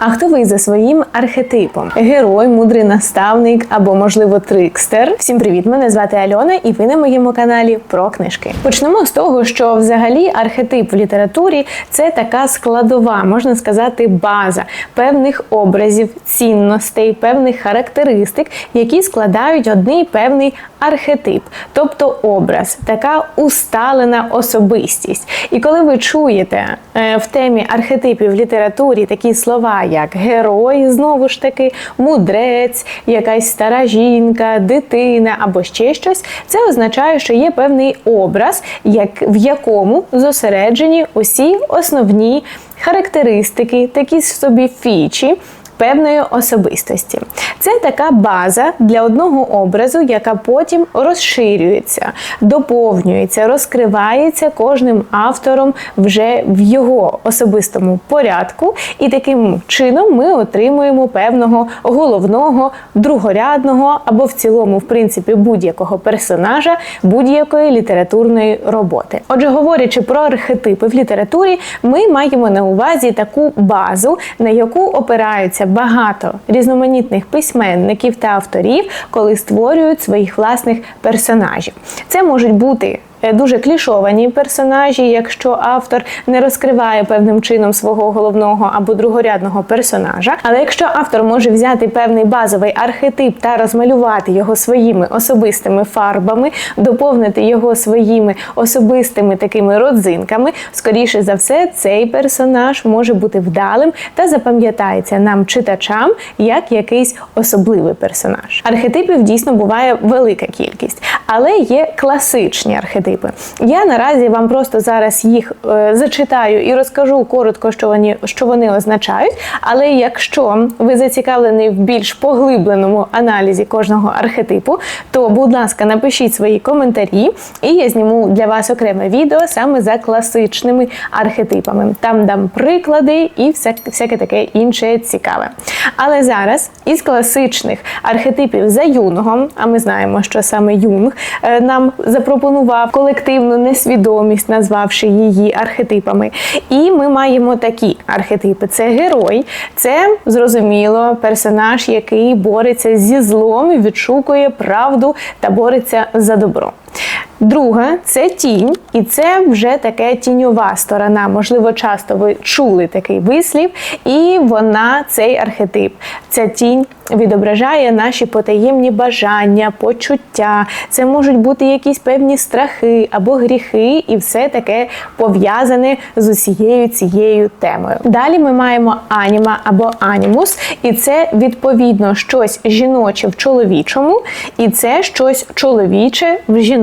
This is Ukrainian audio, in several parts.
А хто ви за своїм архетипом? Герой, мудрий наставник або, можливо, трикстер. Всім привіт! Мене звати Альона, і ви на моєму каналі про книжки. Почнемо з того, що взагалі архетип в літературі це така складова, можна сказати, база певних образів, цінностей, певних характеристик, які складають одний певний архетип, тобто образ, така усталена особистість. І коли ви чуєте е, в темі архетипів в літературі такі слова, як герой, знову ж таки, мудрець, якась стара жінка, дитина або ще щось, це означає, що є певний образ, як, в якому зосереджені усі основні характеристики, такі собі фічі. Певної особистості. Це така база для одного образу, яка потім розширюється, доповнюється, розкривається кожним автором вже в його особистому порядку, і таким чином ми отримуємо певного головного, другорядного або в цілому, в принципі, будь-якого персонажа будь-якої літературної роботи. Отже, говорячи про архетипи в літературі, ми маємо на увазі таку базу, на яку опираються багато різноманітних письменників та авторів, коли створюють своїх власних персонажів. Це можуть бути Дуже клішовані персонажі, якщо автор не розкриває певним чином свого головного або другорядного персонажа. Але якщо автор може взяти певний базовий архетип та розмалювати його своїми особистими фарбами, доповнити його своїми особистими такими родзинками, скоріше за все, цей персонаж може бути вдалим та запам'ятається нам читачам як якийсь особливий персонаж. Архетипів дійсно буває велика кількість, але є класичні архетипи. Я наразі вам просто зараз їх е, зачитаю і розкажу коротко, що вони, що вони означають. Але якщо ви зацікавлені в більш поглибленому аналізі кожного архетипу, то, будь ласка, напишіть свої коментарі, і я зніму для вас окреме відео саме за класичними архетипами. Там дам приклади і всяке, всяке таке інше цікаве. Але зараз із класичних архетипів за юнгом, а ми знаємо, що саме юнг е, нам запропонував колективну несвідомість, назвавши її архетипами. І ми маємо такі архетипи: це герой, це зрозуміло персонаж, який бореться зі злом, відшукує правду та бореться за добро. Друга це тінь, і це вже таке тіньова сторона. Можливо, часто ви чули такий вислів, і вона цей архетип. Ця тінь відображає наші потаємні бажання, почуття. Це можуть бути якісь певні страхи або гріхи, і все таке пов'язане з усією цією темою. Далі ми маємо аніма або анімус, і це відповідно щось жіноче в чоловічому, і це щось чоловіче в жіночому.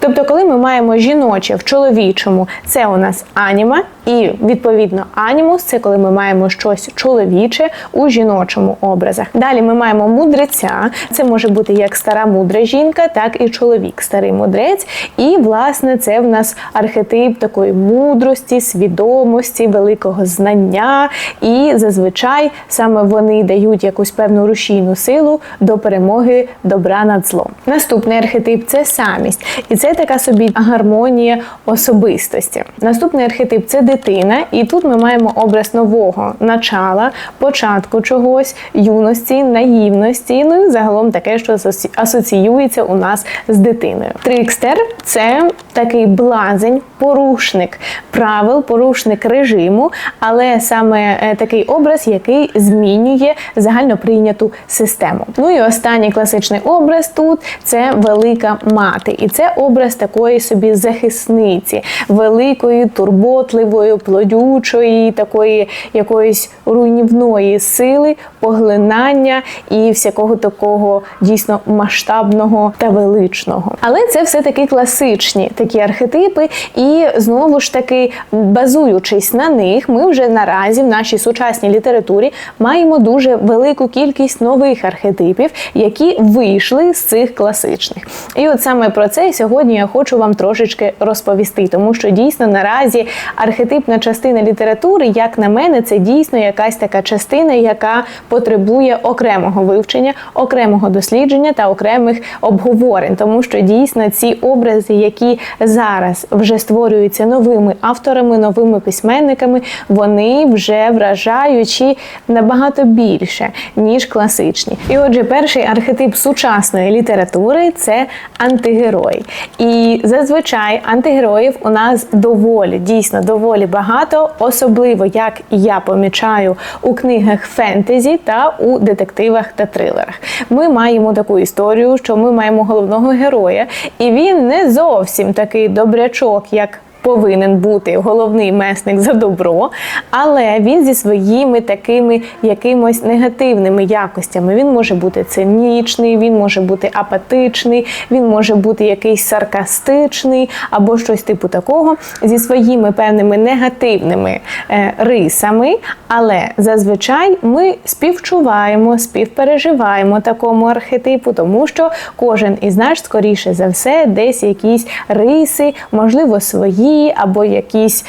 Тобто, коли ми маємо жіноче в чоловічому, це у нас аніма, і відповідно анімус це коли ми маємо щось чоловіче у жіночому образах. Далі ми маємо мудреця, це може бути як стара мудра жінка, так і чоловік, старий мудрець. І власне це в нас архетип такої мудрості, свідомості, великого знання. І зазвичай саме вони дають якусь певну рушійну силу до перемоги добра над злом. Наступний архетип це самість, і це така собі гармонія особистості. Наступний архетип це дитина, і тут ми маємо образ нового начала, початку чогось, юності, наївності. Ну і загалом таке, що асоціюється у нас з дитиною. Трикстер це такий блазень, порушник правил, порушник режиму, але саме е, такий образ, який змінює загально прийняту систему. Ну і останній класичний образ тут це велика мати, і це образ такої собі захисниці, великої, турботливої, плодючої, такої якоїсь руйнівної сили, поглинання і всякого такого дійсно масштабного та величного. Але це все таки класичні такі архетипи, і знову ж таки, базуючись на них, ми вже наразі в нашій сучасній літературі маємо дуже велику кількість нових архетипів, які вийшли з цих класичних. І от саме про це сьогодні я хочу вам трошечки розповісти, тому що дійсно наразі архетип архетипна частина літератури, як на мене, це дійсно якась така частина, яка потребує окремого вивчення, окремого дослідження та окремих обговорень, тому що дійсно ці образи, які зараз вже створюються новими авторами, новими письменниками, вони вже вражаючі набагато більше ніж класичні. І отже, перший архетип сучасної літератури це антигерой. І зазвичай антигероїв у нас доволі дійсно доволі багато, особливо як я помічаю у книгах фентезі та у детективах та трилерах. Ми маємо таку історію, що ми маємо головного героя, і він не зовсім такий добрячок, як повинен бути головний месник за добро, але він зі своїми такими якимось негативними якостями. Він може бути цинічний, він може бути апатичний, він може бути якийсь саркастичний або щось типу такого, зі своїми певними негативними е, рисами. Але зазвичай ми співчуваємо, співпереживаємо такому архетипу, тому що кожен із нас, скоріше за все, десь якісь риси, можливо, свої або якісь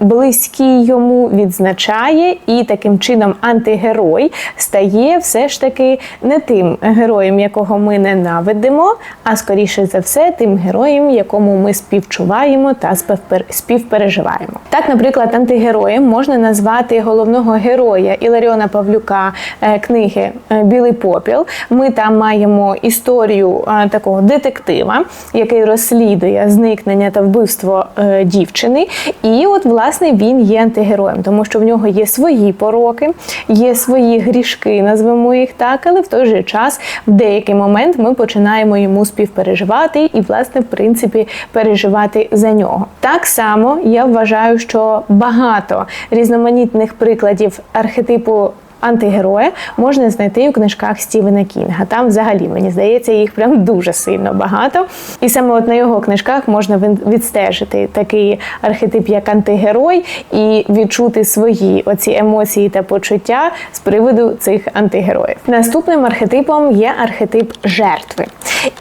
близькі йому відзначає, і таким чином антигерой стає все ж таки не тим героєм, якого ми ненавидимо, а скоріше за все, тим героєм, якому ми співчуваємо та співпер- співпереживаємо. Так, наприклад, антигероєм можна назвати головного героя Іларіона Павлюка е, книги е, Білий попіл. Ми там маємо історію е, такого детектива, який розслідує зникнення та вбивство дівчини. І от, власне, він є антигероєм, тому що в нього є свої пороки, є свої грішки, назвемо їх так, але в той же час в деякий момент ми починаємо йому співпереживати і, власне, в принципі, переживати за нього. Так само я вважаю, що багато різноманітних прикладів архетипу. Антигероя можна знайти у книжках Стівена Кінга. Там взагалі мені здається, їх прям дуже сильно багато. І саме от на його книжках можна відстежити такий архетип, як антигерой, і відчути свої оці емоції та почуття з приводу цих антигероїв. Наступним архетипом є архетип жертви.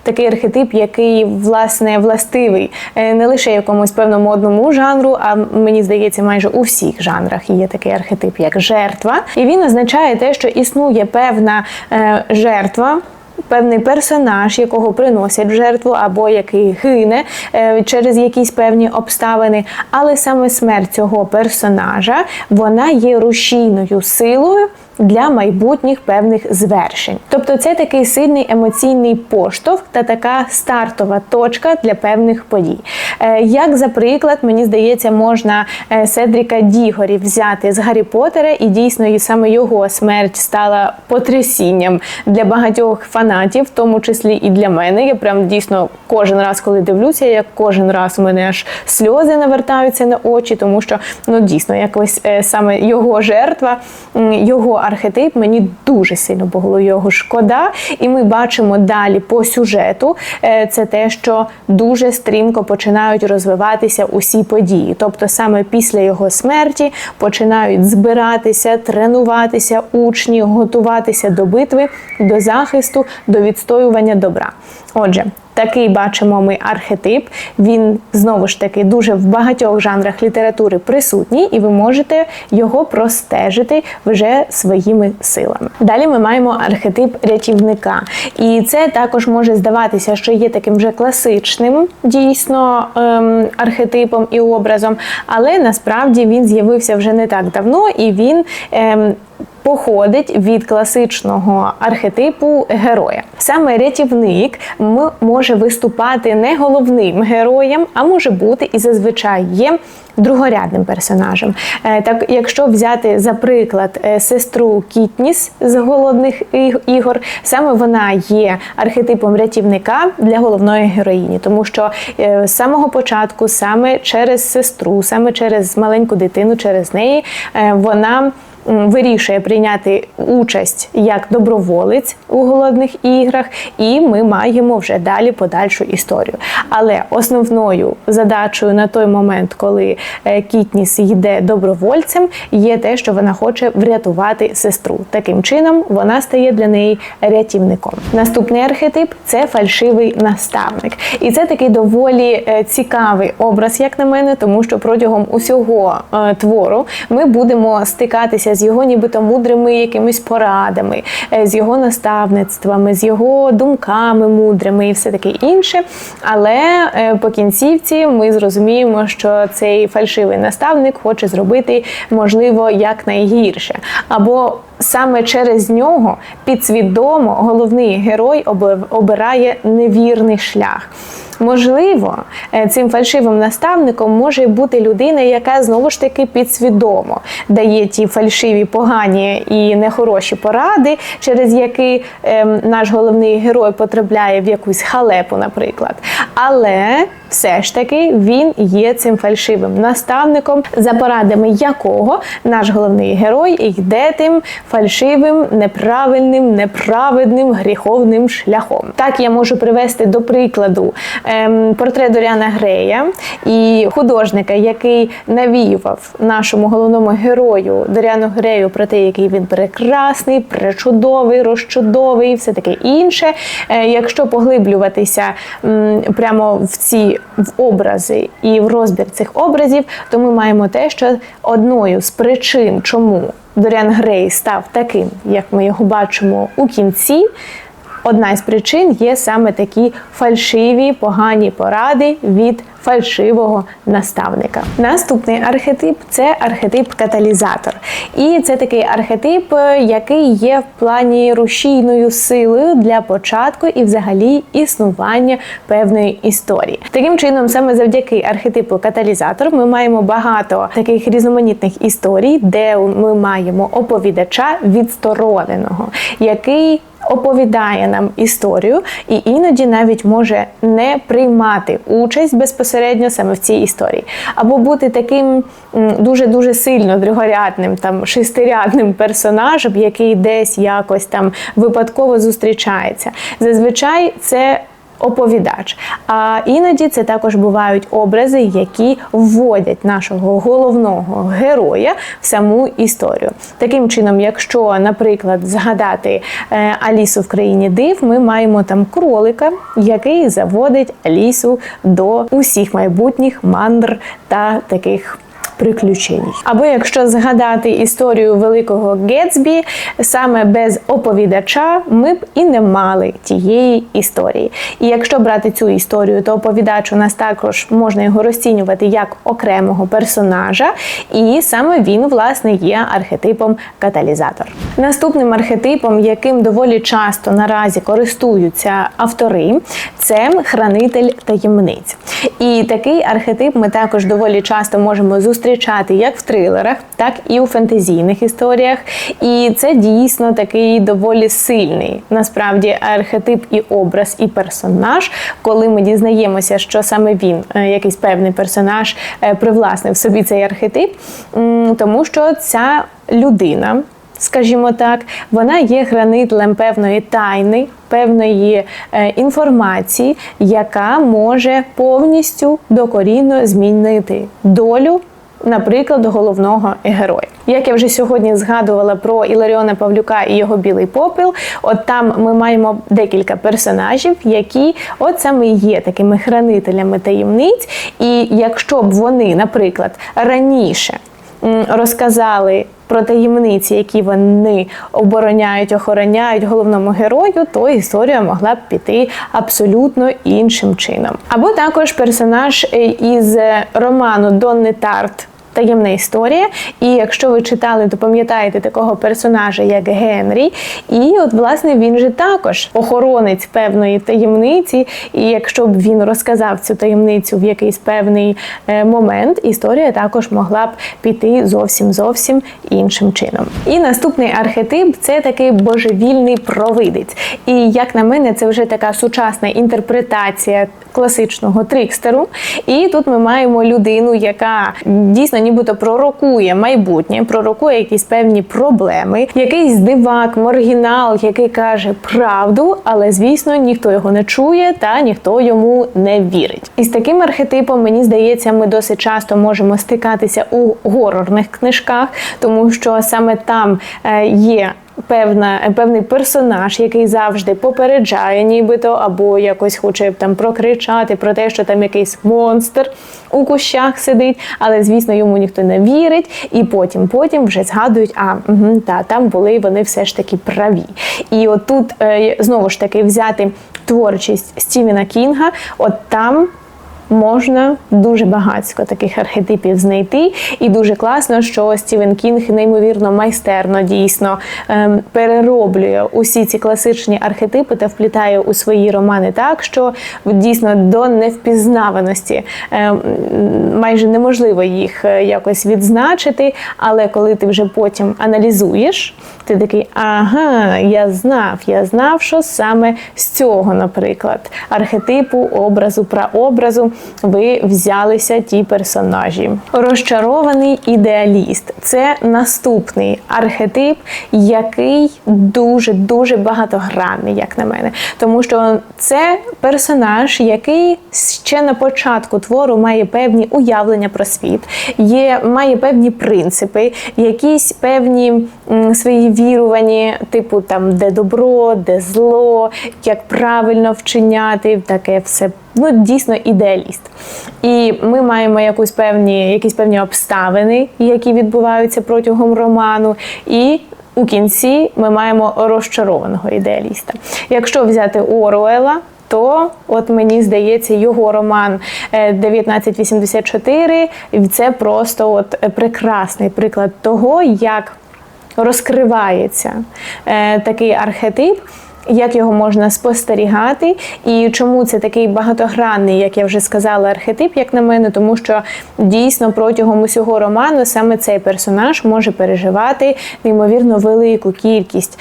Такий архетип, який власне властивий е, не лише якомусь певному одному жанру, а мені здається, майже у всіх жанрах є такий архетип, як жертва, і він означає те, що існує певна е, жертва. Певний персонаж, якого приносять в жертву, або який гине е, через якісь певні обставини, але саме смерть цього персонажа вона є рушійною силою для майбутніх певних звершень. Тобто це такий сильний емоційний поштовх та така стартова точка для певних подій. Е, Як за приклад, мені здається, можна е, Седріка Дігорі взяти з Гаррі Поттера, і дійсно і саме його смерть стала потрясінням для багатьох фанатів, в тому числі і для мене. Я прям дійсно кожен раз, коли дивлюся, як кожен раз у мене аж сльози навертаються на очі, тому що ну дійсно якось е, саме його жертва, його архетип мені дуже сильно було його шкода. І ми бачимо далі по сюжету е, це те, що дуже стрімко починають розвиватися усі події. Тобто саме після його смерті починають збиратися, тренуватися учні, готуватися до битви, до захисту, до відстоювання добра. Отже. Такий бачимо ми архетип. Він знову ж таки дуже в багатьох жанрах літератури присутній, і ви можете його простежити вже своїми силами. Далі ми маємо архетип рятівника, і це також може здаватися, що є таким вже класичним дійсно ем, архетипом і образом, але насправді він з'явився вже не так давно, і він. Ем, Походить від класичного архетипу героя. Саме рятівник може виступати не головним героєм, а може бути і зазвичай є другорядним персонажем. Е, Так, якщо взяти за приклад е, сестру Кітніс з голодних ігор, саме вона є архетипом рятівника для головної героїні, тому що е, з самого початку, саме через сестру, саме через маленьку дитину, через неї вона вирішує прийняти участь як доброволець у голодних іграх, і ми маємо вже далі подальшу історію. Але основною задачею на той момент, коли е, Кітніс йде добровольцем, є те, що вона хоче врятувати сестру. Таким чином вона стає для неї рятівником. Наступний архетип це фальшивий наставник, і це такий доволі е, цікавий образ, як на мене, тому що протягом усього е, твору ми будемо стикатися з його нібито мудрими якимись порадами, е, з його наставництвами, з його думками мудрими і все таке інше. Але е, по кінцівці ми зрозуміємо, що цей фальшивий наставник хоче зробити можливо якнайгірше. Або саме через нього підсвідомо головний герой обирає невірний шлях. Можливо, е, цим фальшивим наставником може бути людина, яка знову ж таки підсвідомо дає ті фальшиві, погані і нехороші поради, через які ем, наш головний герой потрапляє в якусь халепу, наприклад. Але все ж таки він є цим фальшивим наставником, за порадами якого наш головний герой йде тим фальшивим, неправильним, неправедним, гріховним шляхом. Так я можу привести до прикладу ем, портрет Доріана Грея і художника, який навіював нашому головному герою Доріану Грею про те, який він прекрасний, пречудовий, розчудовий, все таке інше. Е, якщо поглиблюватися м, прямо в ці в образи і в розбір цих образів, то ми маємо те, що одною з причин, чому Доріан Грей став таким, як ми його бачимо у кінці. Одна із причин є саме такі фальшиві погані поради від фальшивого наставника. Наступний архетип це архетип каталізатор. І це такий архетип, е, який є в плані рушійною силою для початку і взагалі існування певної історії. Таким чином, саме завдяки архетипу каталізатор, ми маємо багато таких різноманітних історій, де ми маємо оповідача відстороненого, який оповідає нам історію і іноді навіть може не приймати участь безпосередньо саме в цій історії, або бути таким дуже дуже сильно другорядним, там шестирядним персонажем, який десь якось там випадково зустрічається. Зазвичай це оповідач. А іноді це також бувають образи, які вводять нашого головного героя в саму історію. Таким чином, якщо, наприклад, згадати е, Алісу в країні див, ми маємо там кролика, який заводить Алісу до усіх майбутніх мандр та таких приключень. Або якщо згадати історію великого Гетсбі, саме без оповідача ми б і не мали тієї історії. І якщо брати цю історію, то оповідач у нас також можна його розцінювати як окремого персонажа, і саме він, власне, є архетипом каталізатор. Наступним архетипом, яким доволі часто наразі користуються автори, це хранитель таємниць. І такий архетип ми також доволі часто можемо зустрічати як в трилерах, так і у фентезійних історіях. І це дійсно такий доволі сильний насправді архетип і образ, і персонаж, коли ми дізнаємося, що саме він, е, якийсь певний персонаж, е, привласнив собі цей архетип, тому що ця людина. Скажімо так, вона є гранителем певної тайни, певної е, інформації, яка може повністю докорінно змінити долю. Наприклад, головного героя. Як я вже сьогодні згадувала про Іларіона Павлюка і його білий попіл, от там ми маємо декілька персонажів, які от саме є такими хранителями таємниць. І якщо б вони, наприклад, раніше розказали про таємниці, які вони обороняють, охороняють головному герою, то історія могла б піти абсолютно іншим чином. Або також персонаж е, із е, роману Донни Тарт. Таємна історія, і якщо ви читали, то пам'ятаєте такого персонажа, як Генрі. І от, власне, він же також охоронець певної таємниці. І якщо б він розказав цю таємницю в якийсь певний е, момент, історія також могла б піти зовсім зовсім іншим чином. І наступний архетип це такий божевільний провидець. І як на мене, це вже така сучасна інтерпретація класичного трикстеру. І тут ми маємо людину, яка дійсно нібито пророкує майбутнє, пророкує якісь певні проблеми, якийсь дивак, маргінал, який каже правду, але звісно ніхто його не чує та ніхто йому не вірить. І з таким архетипом мені здається, ми досить часто можемо стикатися у горорних книжках, тому що саме там е, є. Певна певний персонаж, який завжди попереджає, нібито, або якось хоче там прокричати про те, що там якийсь монстр у кущах сидить, але звісно йому ніхто не вірить, і потім, потім вже згадують, а угу, та там були вони все ж таки праві. І отут е, знову ж таки взяти творчість Стівена Кінга, от там можна дуже багатько таких архетипів знайти, і дуже класно, що Стівен Кінг неймовірно майстерно дійсно ем, перероблює усі ці класичні архетипи та вплітає у свої романи так, що дійсно до невпізнаваності ем, майже неможливо їх е, якось відзначити. Але коли ти вже потім аналізуєш, ти такий, ага, я знав, я знав, що саме з цього, наприклад, архетипу, образу, прообразу ви взялися ті персонажі. Розчарований ідеаліст це наступний архетип, який дуже дуже багатогранний, як на мене, тому що це персонаж, який ще на початку твору має певні уявлення про світ, є, має певні принципи, якісь певні м, свої вірувані, типу там де добро, де зло, як правильно вчиняти, таке все ну дійсно ідеаліст. І ми маємо якусь певні, якісь певні обставини, які відбуваються протягом роману. і у кінці ми маємо розчарованого ідеаліста. Якщо взяти Оруела, то от мені здається, його роман е, 1984 це просто от прекрасний приклад того, як розкривається е, такий архетип. Як його можна спостерігати, і чому це такий багатогранний, як я вже сказала, архетип, як на мене, тому що дійсно протягом усього роману саме цей персонаж може переживати неймовірно велику кількість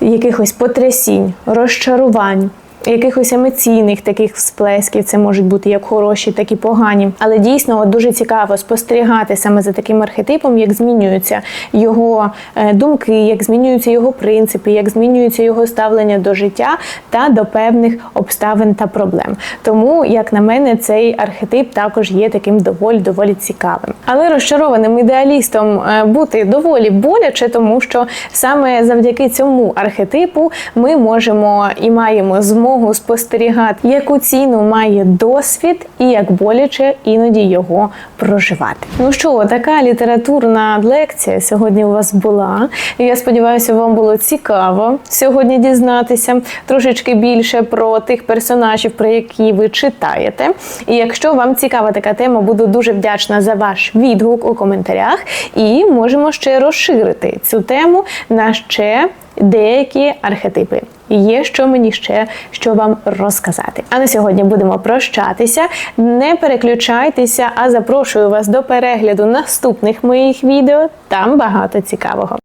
якихось потрясінь, розчарувань. Якихось емоційних таких всплесків, це можуть бути як хороші, так і погані. Але дійсно от дуже цікаво спостерігати саме за таким архетипом, як змінюються його е, думки, як змінюються його принципи, як змінюється його ставлення до життя та до певних обставин та проблем. Тому, як на мене, цей архетип також є таким доволі доволі цікавим. Але розчарованим ідеалістом е, бути доволі боляче, тому що саме завдяки цьому архетипу ми можемо і маємо змогу змогу спостерігати, яку ціну має досвід і як боляче іноді його проживати. Ну що, така літературна лекція сьогодні у вас була. Я сподіваюся, вам було цікаво сьогодні дізнатися трошечки більше про тих персонажів, про які ви читаєте. І якщо вам цікава така тема, буду дуже вдячна за ваш відгук у коментарях. І можемо ще розширити цю тему на ще деякі архетипи. Є що мені ще що вам розказати. А на сьогодні будемо прощатися. Не переключайтеся, а запрошую вас до перегляду наступних моїх відео. Там багато цікавого.